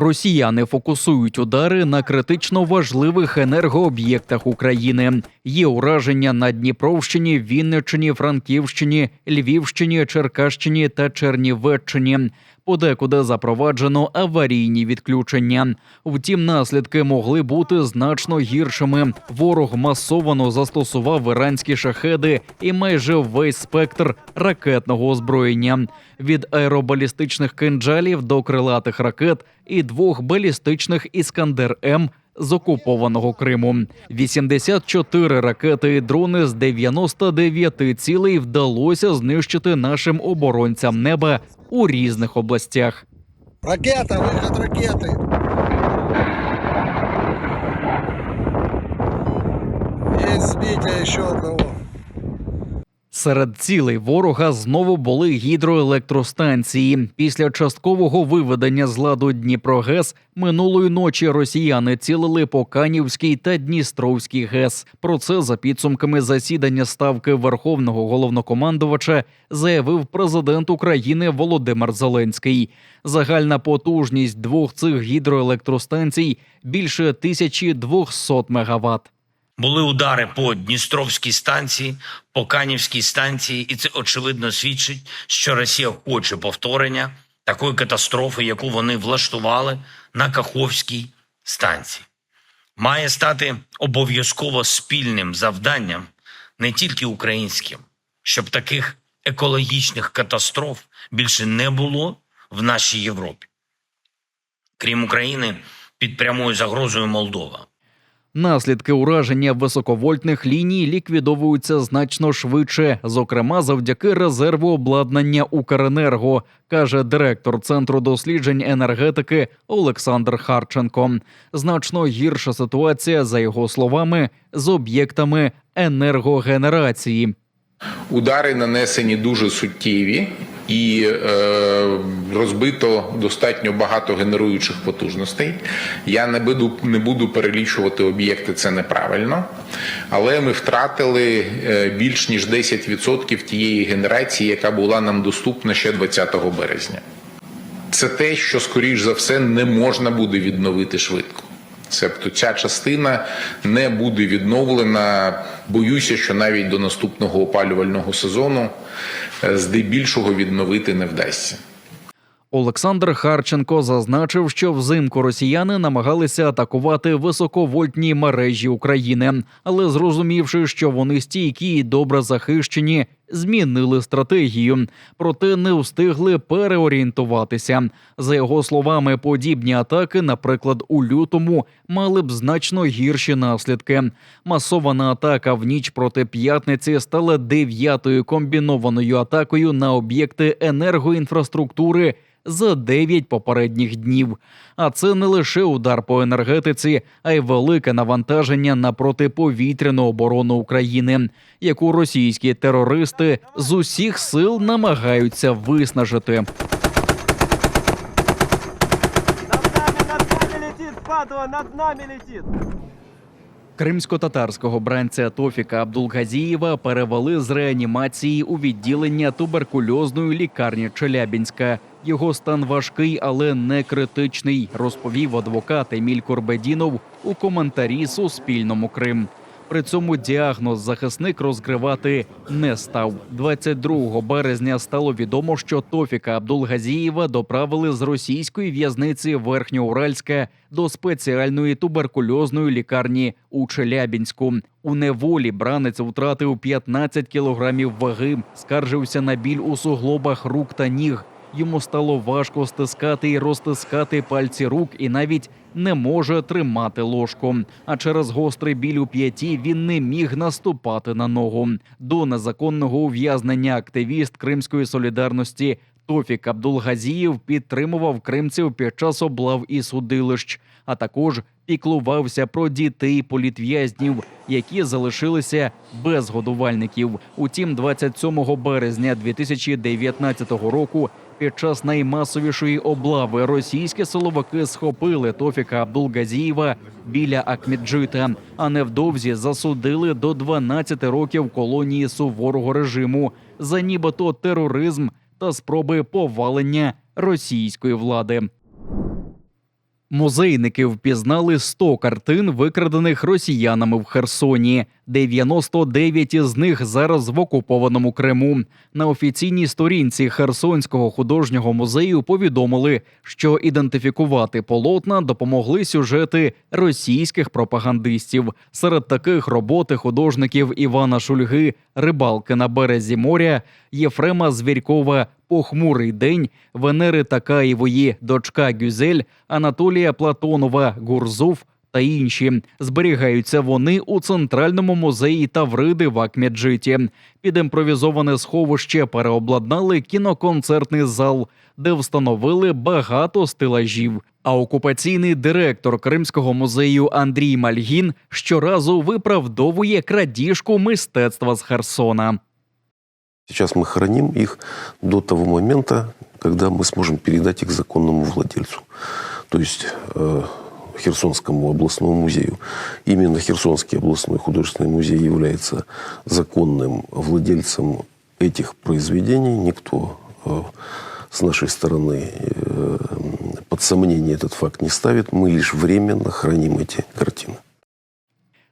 Росіяни фокусують удари на критично важливих енергооб'єктах України. Є ураження на Дніпровщині, Вінниччині, Франківщині, Львівщині, Черкащині та Чернівеччині. Подекуди запроваджено аварійні відключення. Втім, наслідки могли бути значно гіршими. Ворог масовано застосував іранські шахеди і майже весь спектр ракетного озброєння від аеробалістичних кинджалів до крилатих ракет і двох балістичних іскандер М з окупованого Криму. 84 ракети і дрони з 99 цілей вдалося знищити нашим оборонцям неба у різних областях. Ракета, вихід ракети. Є збиття ще одного. Серед цілей ворога знову були гідроелектростанції. Після часткового виведення з ладу Дніпрогес минулої ночі росіяни цілили по Канівській та Дністровській ГЕС. Про це за підсумками засідання ставки Верховного головнокомандувача заявив президент України Володимир Зеленський. Загальна потужність двох цих гідроелектростанцій більше 1200 мегаватт. Були удари по Дністровській станції, по Канівській станції, і це очевидно свідчить, що Росія хоче повторення такої катастрофи, яку вони влаштували на Каховській станції. Має стати обов'язково спільним завданням не тільки українським, щоб таких екологічних катастроф більше не було в нашій Європі. Крім України, під прямою загрозою Молдова. Наслідки ураження високовольтних ліній ліквідовуються значно швидше, зокрема завдяки резерву обладнання Укренерго, каже директор центру досліджень енергетики Олександр Харченко. Значно гірша ситуація, за його словами, з об'єктами енергогенерації. Удари нанесені дуже суттєві і е, розбито достатньо багато генеруючих потужностей. Я не буду не буду перелічувати об'єкти, це неправильно. Але ми втратили е, більш ніж 10% тієї генерації, яка була нам доступна ще 20 березня. Це те, що скоріш за все не можна буде відновити швидко. Себто ця частина не буде відновлена. Боюся, що навіть до наступного опалювального сезону е, здебільшого відновити не вдасться. Олександр Харченко зазначив, що взимку росіяни намагалися атакувати високовольтні мережі України, але зрозумівши, що вони стійкі і добре захищені, змінили стратегію, проте не встигли переорієнтуватися. За його словами, подібні атаки, наприклад, у лютому, мали б значно гірші наслідки. Масована атака в ніч проти п'ятниці стала дев'ятою комбінованою атакою на об'єкти енергоінфраструктури за 9 попередніх днів. А це не лише удар по енергетиці, а й велике навантаження на протиповітряну оборону України, яку російські терористи з усіх сил намагаються виснажити. Над нами, над нами летит, падла, над нами летит. Кримсько-татарського бранця Тофіка Абдулгазієва перевели з реанімації у відділення туберкульозної лікарні Челябінська. Його стан важкий, але не критичний, розповів адвокат Еміль Корбедінов у коментарі Суспільному Крим. При цьому діагноз захисник розкривати не став. 22 березня стало відомо, що Тофіка Абдулгазієва доправили з російської в'язниці Верхньоуральська до спеціальної туберкульозної лікарні у Челябінську. У неволі бранець втратив 15 кілограмів ваги, скаржився на біль у суглобах рук та ніг. Йому стало важко стискати і розтискати пальці рук, і навіть не може тримати ложку. А через гострий біль у п'яті він не міг наступати на ногу. До незаконного ув'язнення активіст Кримської солідарності Тофік Абдулгазіїв підтримував кримців під час облав і судилищ, а також піклувався про дітей політв'язнів, які залишилися без годувальників. Утім, 27 березня 2019 року. Під час наймасовішої облави російські силовики схопили Тофіка Абдулгазієва біля Акміджита, а невдовзі засудили до 12 років колонії суворого режиму за нібито тероризм та спроби повалення російської влади. Музейники впізнали 100 картин, викрадених росіянами в Херсоні. 99 із них зараз в окупованому Криму. На офіційній сторінці Херсонського художнього музею повідомили, що ідентифікувати полотна допомогли сюжети російських пропагандистів. Серед таких роботи художників Івана Шульги, Рибалки на березі моря, Єфрема Звірькова, Похмурий день, Венери Такаєвої, дочка Гюзель, Анатолія Платонова, Гурзуф та інші. Зберігаються вони у центральному музеї Тавриди в Акмеджиті. Під імпровізоване сховище переобладнали кіноконцертний зал, де встановили багато стелажів. А окупаційний директор Кримського музею Андрій Мальгін щоразу виправдовує крадіжку мистецтва з Херсона. Сейчас мы храним их до того момента, когда мы сможем передать их законному владельцу, то есть э, Херсонскому областному музею. Именно Херсонский областной художественный музей является законным владельцем этих произведений. Никто э, с нашей стороны э, под сомнение этот факт не ставит. Мы лишь временно храним эти картины.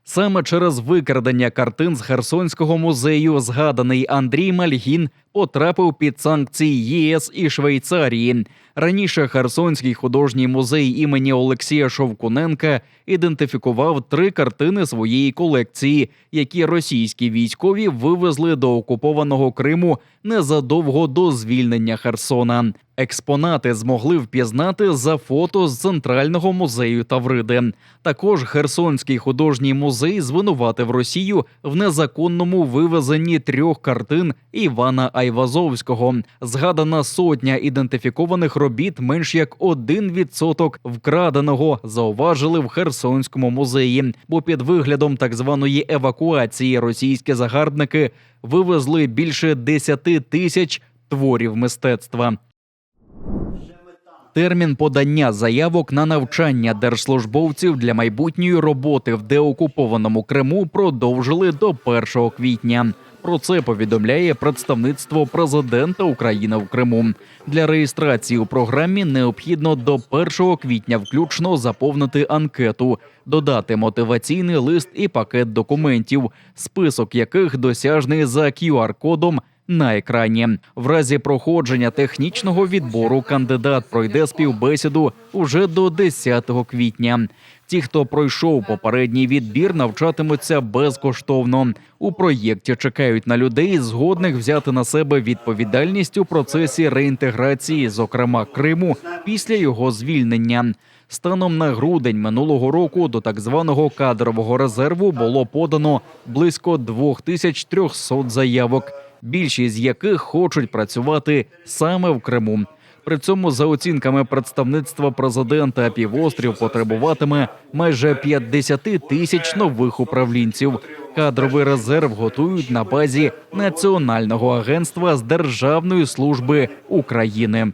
Саме через викрадення картин з Херсонського музею згаданий Андрій Мальгін потрапив під санкції ЄС і Швейцарії. Раніше Херсонський художній музей імені Олексія Шовкуненка ідентифікував три картини своєї колекції, які російські військові вивезли до окупованого Криму незадовго до звільнення Херсона. Експонати змогли впізнати за фото з центрального музею Тавриди. Також Херсонський художній музей звинуватив Росію в незаконному вивезенні трьох картин Івана Айвазовського. Згадана сотня ідентифікованих робіт менш як 1% вкраденого зауважили в Херсонському музеї. Бо під виглядом так званої евакуації російські загарбники вивезли більше 10 тисяч творів мистецтва. Термін подання заявок на навчання держслужбовців для майбутньої роботи в деокупованому Криму продовжили до 1 квітня. Про це повідомляє представництво президента України в Криму. Для реєстрації у програмі необхідно до 1 квітня включно заповнити анкету, додати мотиваційний лист і пакет документів, список яких досяжний за QR-кодом на екрані. В разі проходження технічного відбору кандидат пройде співбесіду уже до 10 квітня. Ті, хто пройшов попередній відбір, навчатимуться безкоштовно. У проєкті чекають на людей, згодних взяти на себе відповідальність у процесі реінтеграції, зокрема Криму, після його звільнення. Станом на грудень минулого року до так званого кадрового резерву було подано близько 2300 заявок більшість з яких хочуть працювати саме в Криму. При цьому, за оцінками представництва президента, півострів потребуватиме майже 50 тисяч нових управлінців. Кадровий резерв готують на базі Національного агентства з Державної служби України.